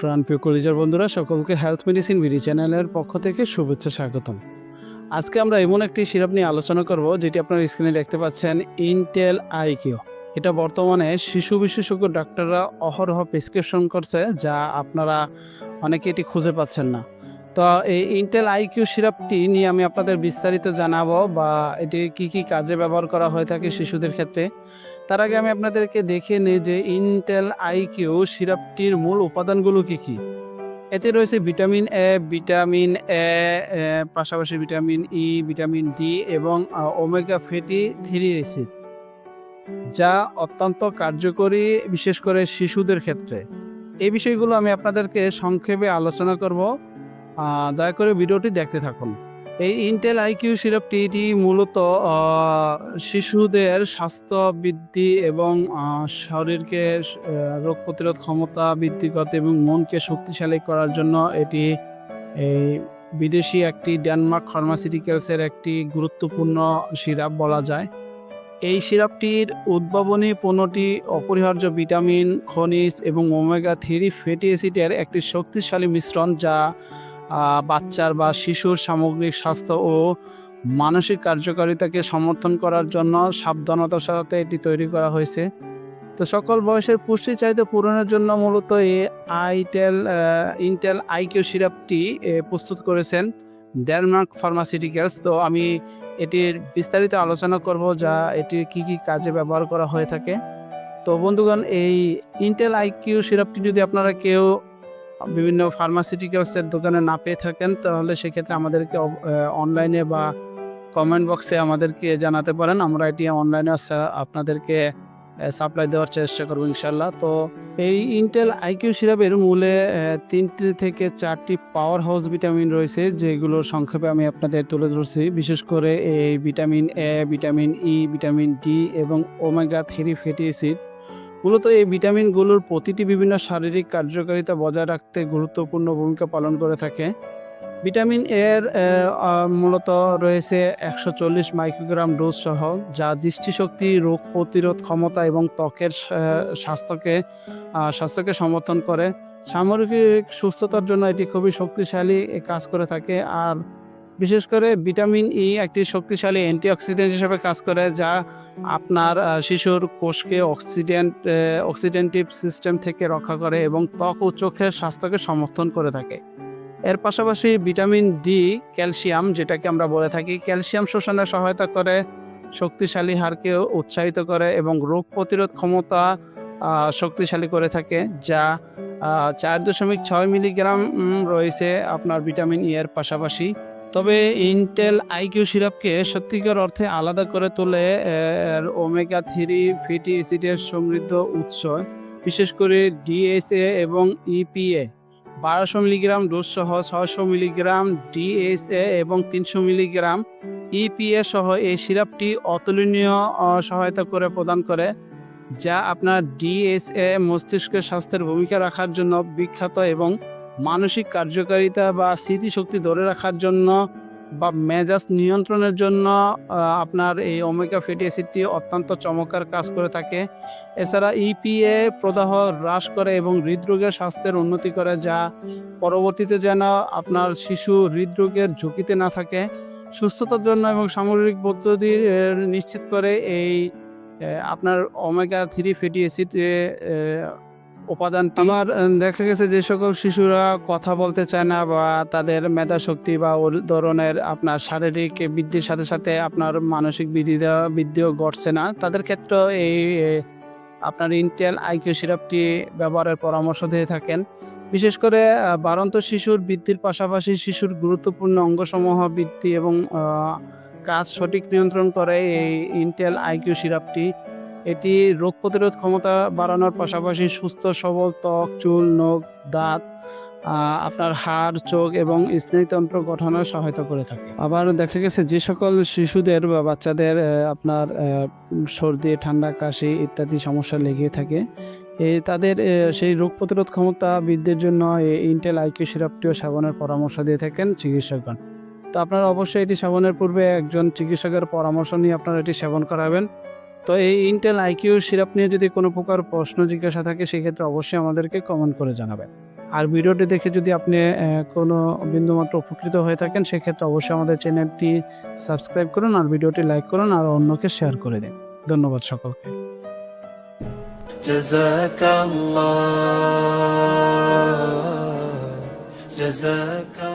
প্রাণপ্রিয় কলিজার বন্ধুরা, সকলকে হেলথ মেডিসিন বিডি চ্যানেলের পক্ষ থেকে শুভেচ্ছা, স্বাগতম। আজকে আমরা এমন একটি সিরাপ নিয়ে আলোচনা করব, যেটি আপনার স্ক্রিনে দেখতে পাচ্ছেন ইনটেল আইকিউ এটা বর্তমানে শিশু বিশেষজ্ঞ ডাক্তাররা অহরহ প্রেসক্রিপশন করছে, যা আপনারা অনেকে এটি খুঁজে পাচ্ছেন না। তো, এই ইন্টেল আইকিউ সিরাপটি নিয়ে আমি আপনাদের বিস্তারিত জানাব বা এটি কি কি কাজে ব্যবহার করা হয়ে থাকে শিশুদের ক্ষেত্রে। তার আগে আমি আপনাদেরকে দেখে নিই যে ইন্টেল আইকিউ সিরাপটির মূল উপাদানগুলো কি কি। এতে রয়েছে ভিটামিন এ ভিটামিন এ, পাশাপাশি ভিটামিন ই ভিটামিন ডি এবং ওমেগা ফ্যাটি থ্রি অ্যাসিড, যা অত্যন্ত কার্যকরী বিশেষ করে শিশুদের ক্ষেত্রে। এই বিষয়গুলো আমি আপনাদেরকে সংক্ষেপে আলোচনা করব। দয়া করে ভিডিওটি দেখতে থাকুন। এই ইন্টেল আইকিউ সিরাপটি মূলত শিশুদের স্বাস্থ্য বৃদ্ধি এবং শরীরকে রোগ প্রতিরোধ ক্ষমতা বৃদ্ধি করতে এবং মনকে শক্তিশালী করার জন্য এটি এই বিদেশি একটি ডেনমার্ক ফার্মাসিউটিক্যালসের একটি গুরুত্বপূর্ণ সিরাপ বলা যায়। এই সিরাপটির উদ্ভাবনী পণ্যটি অপরিহার্য ভিটামিন, খনিজ এবং ওমেগা থ্রি ফ্যাটি অ্যাসিডের একটি শক্তিশালী মিশ্রণ যা বাচ্চার বা শিশুর সামগ্রিক স্বাস্থ্য ও মানসিক কার্যকারিতাকে সমর্থন করার জন্য সাবধানতার সাথে এটি তৈরি করা হয়েছে। তো সকল বয়সের পুষ্টি চাহিদা পূরণের জন্য মূলত এই আইটেল ইন্টেল আইকিউ সিরাপটি প্রস্তুত করেছেন ডেনমার্ক ফার্মাসিউটিক্যালস। তো আমি এটির বিস্তারিত আলোচনা করব যা এটি কি কি কাজে ব্যবহার করা হয়ে থাকে। তো বন্ধুগণ, এই ইন্টেল আইকিউ সিরাপটি যদি আপনারা কেউ বিভিন্ন ফার্মাসিউটিক্যালসের দোকানে না পেয়ে থাকেন, তাহলে সেক্ষেত্রে আমাদেরকে অনলাইনে বা কমেন্ট বক্সে আমাদেরকে জানাতে পারেন। আমরা এটি অনলাইনে আপনাদেরকে সাপ্লাই দেওয়ার চেষ্টা করব ইনশাল্লাহ তো এই ইন্টেল আইকিউ সিরাপের মূলে তিনটি থেকে চারটি পাওয়ার হাউস ভিটামিন রয়েছে যেগুলো সংক্ষেপে আমি আপনাদের তুলে ধরছি। বিশেষ করে এই vitamin A vitamin E vitamin D এবং ওমেগা থ্রি ফ্যাটি অ্যাসিড মূলত এই ভিটামিনগুলোর প্রতিটি বিভিন্ন শারীরিক কার্যকারিতা বজায় রাখতে গুরুত্বপূর্ণ ভূমিকা পালন করে থাকে। ভিটামিন এর মূলত রয়েছে একশো চল্লিশ মাইক্রোগ্রাম ডোজ সহ, যা দৃষ্টিশক্তি, রোগ প্রতিরোধ ক্ষমতা এবং ত্বকের স্বাস্থ্যকে স্বাস্থ্যকে সমর্থন করে। সামরিক সুস্থতার জন্য এটি খুবই শক্তিশালী কাজ করে থাকে। আর বিশেষ করে ভিটামিন ই একটি শক্তিশালী অ্যান্টিঅক্সিডেন্ট হিসেবে কাজ করে, যা আপনার শিশুর কোষকে অক্সিডেন্ট অক্সিডেন্টিভ সিস্টেম থেকে রক্ষা করে এবং ত্বক ও চোখের স্বাস্থ্যকে সমর্থন করে থাকে। এর পাশাপাশি ভিটামিন ডি ক্যালসিয়াম, যেটাকে আমরা বলে থাকি, ক্যালসিয়াম শোষণে সহায়তা করে, শক্তিশালী হাড়কে উৎসাহিত করে এবং রোগ প্রতিরোধ ক্ষমতা শক্তিশালী করে থাকে, যা চার দশমিক ছয় মিলিগ্রাম রয়েছে আপনার ভিটামিন ই এর পাশাপাশি। তবে ইন্টেল আইকিউ সিরাপকে সত্যিকার অর্থে আলাদা করে তোলে ওমেগা থ্রি ফ্যাটি অ্যাসিডের সমৃদ্ধ উৎস, বিশেষ করে ডিএসএ এবং E ইপিএ বারোশো মিলিগ্রাম ডোজ সহ ছশো মিলিগ্রাম ডিএসএ এবং তিনশো মিলিগ্রাম ইপিএ সহ এই সিরাপটি অতুলনীয় সহায়তা করে প্রদান করে, যা আপনার ডিএসএ মস্তিষ্কের স্বাস্থ্যের ভূমিকা রাখার জন্য বিখ্যাত এবং মানসিক কার্যকারিতা বা স্মৃতিশক্তি ধরে রাখার জন্য বা মেজাজ নিয়ন্ত্রণের জন্য আপনার এই ওমেগা ফ্যাটি অ্যাসিডটি অত্যন্ত চমৎকার কাজ করে থাকে। এছাড়া ইপিএ প্রদাহ হ্রাস করে এবং হৃদরোগের স্বাস্থ্যের উন্নতি করে, যা পরবর্তীতে যেন আপনার শিশু হৃদরোগের ঝুঁকিতে না থাকে। সুস্থতার জন্য এবং সামগ্রিক পদ্ধতি নিশ্চিত করে এই আপনার ওমেগা থ্রি ফ্যাটি অ্যাসিড উপাদান আমার দেখা গেছে যে সকল শিশুরা কথা বলতে চায় না বা তাদের মেধা শক্তি বা ওই ধরনের আপনার শারীরিক বৃদ্ধির সাথে সাথে আপনার মানসিক বৃদ্ধি বৃদ্ধিও ঘটছে না। তাদের ক্ষেত্রে এই আপনার ইন্টেল আইকিউ সিরাপটি ব্যবহারের পরামর্শ দিয়ে থাকেন। বিশেষ করে বারন্ত শিশুর বৃদ্ধির পাশাপাশি শিশুর গুরুত্বপূর্ণ অঙ্গসমূহ বৃদ্ধি এবং কাজ সঠিক নিয়ন্ত্রণ করে এই ইন্টেল আইকিউ সিরাপটি এটি রোগ প্রতিরোধ ক্ষমতা বাড়ানোর পাশাপাশি সুস্থ, সবল ত্বক, চুল, নখ, দাঁত আপনার হাড়, চোখ এবং স্নায়ুতন্ত্র গঠনে সহায়তা করে থাকে। আবার দেখা গেছে যে সকল শিশুদের বা বাচ্চাদের আপনার সর্দি, ঠান্ডা, কাশি ইত্যাদি সমস্যা লেগে থাকে। এই তাদের সেই রোগ প্রতিরোধ ক্ষমতা বৃদ্ধির জন্য ইন্টেল আইকিউ সিরাপটিও সেবনের পরামর্শ দিয়ে থাকেন চিকিৎসকগণ। তো আপনারা অবশ্যই এটি সেবনের পূর্বে একজন চিকিৎসকের পরামর্শ নিয়ে আপনারা এটি সেবন করাবেন। তো এই ইন্টেল আইকিউ সিরাপ নিয়ে যদি কোনো প্রকার প্রশ্ন জিজ্ঞাসা থাকে সেক্ষেত্রে অবশ্যই আমাদেরকে কমেন্ট করে জানাবেন আর ভিডিওটি দেখে যদি আপনি আহ, কোনো বিন্দুমাত্র উপকৃত হয়ে থাকেন সেক্ষেত্রে অবশ্যই আমাদের চ্যানেলটি সাবস্ক্রাইব করুন আর ভিডিওটি লাইক করুন আর অন্যকে শেয়ার করে দিন ধন্যবাদ সকলকে جزاك الله جزاك